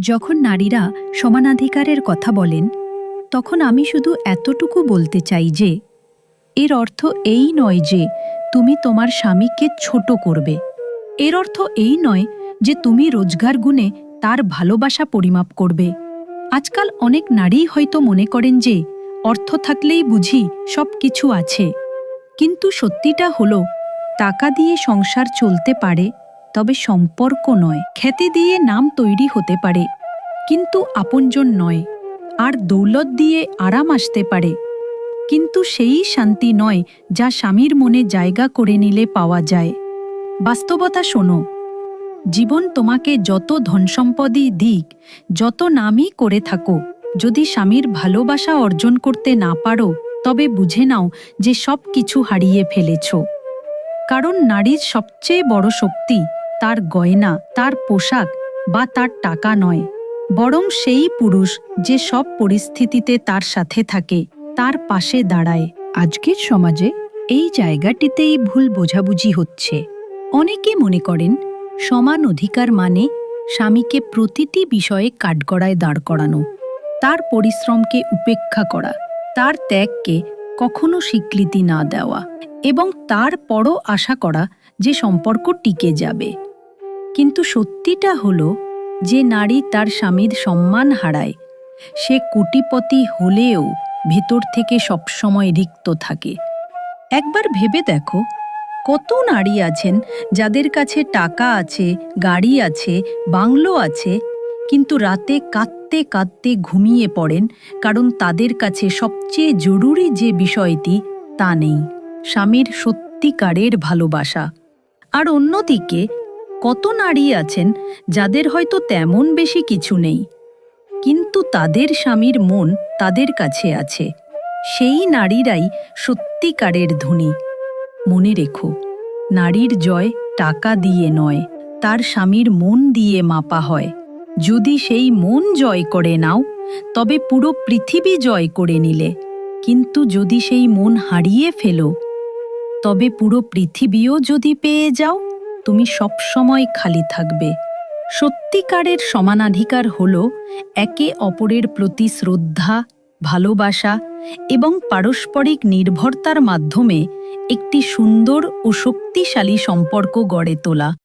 যখন নারীরা সমানাধিকারের কথা বলেন, তখন আমি শুধু এতটুকু বলতে চাই যে, এর অর্থ এই নয় যে তুমি তোমার স্বামীকে ছোট করবে। এর অর্থ এই নয় যে তুমি রোজগার গুণে তার ভালোবাসা পরিমাপ করবে। আজকাল অনেক নারী হয়তো মনে করেন যে, অর্থ থাকলেই বুঝি সব কিছু আছে। কিন্তু সত্যিটা হলো, টাকা দিয়ে সংসার চলতে পারে তবে সম্পর্ক নয়। খ্যাতি দিয়ে নাম তৈরি হতে পারে, কিন্তু আপনজন নয়। আর দৌলত দিয়ে আরাম আসতে পারে, কিন্তু সেই শান্তি নয় যা স্বামীর মনে জায়গা করে নিলে পাওয়া যায়। বাস্তবতা শোনো, জীবন তোমাকে যত ধনসম্পদই দিক, যত নামই করে থাকো, যদি স্বামীর ভালোবাসা অর্জন করতে না পারো, তবে বুঝে নাও যে সব কিছু হারিয়ে ফেলেছ। কারণ নারীর সবচেয়ে বড় শক্তি তার গয়না, তার পোশাক বা তার টাকা নয়। বরং সেই পুরুষ যে সব পরিস্থিতিতে তার সাথে থাকে, তার পাশে দাঁড়ায়। আজকের সমাজে এই জায়গাটিতেই ভুল বোঝাবুঝি হচ্ছে। অনেকে মনে করেন, সমান অধিকার মানে স্বামীকে প্রতিটি বিষয়ে কাঠগড়ায় দাঁড় করানো, তার পরিশ্রমকে উপেক্ষা করা, তার ত্যাগকে কখনো স্বীকৃতি না দেওয়া এবং তারপরও আশা করা যে সম্পর্ক টিকে যাবে। কিন্তু সত্যিটা হলো যে নারী তার স্বামীর সম্মান হারায়। সে কোটিপতি হলেও ভেতর থেকে সবসময় রিক্ত থাকে। একবার ভেবে দেখো, কত নারী আছেন যাদের কাছে টাকা আছে, গাড়ি আছে, বাংলো আছে, কিন্তু রাতে কাঁদতে কাঁদতে ঘুমিয়ে পড়েন কারণ তাদের কাছে সবচেয়ে জরুরি যে বিষয়টি তা নেই। স্বামীর সত্যিকারের ভালোবাসা। আর অন্যদিকে কত নারী আছেন যাদের হয়তো তেমন বেশি কিছু নেই। কিন্তু তাদের স্বামীর মন তাদের কাছে আছে। সেই নারীরাই সত্যিকারের ধনী। মনে রেখো, নারীর জয় টাকা দিয়ে নয়, তার স্বামীর মন দিয়ে মাপা হয়। যদি সেই মন জয় করে নাও, তবে পুরো পৃথিবী জয় করে নিলে। কিন্তু যদি সেই মন হারিয়ে ফেলো, তবে পুরো পৃথিবীও যদি পেয়ে যাও তুমি সবসময় খালি থাকবে। সত্যিকারের সমানাধিকার হল একে অপরের প্রতি শ্রদ্ধা, ভালোবাসা এবং পারস্পরিক নির্ভরতার মাধ্যমে একটি সুন্দর ও শক্তিশালী সম্পর্ক গড়ে তোলা।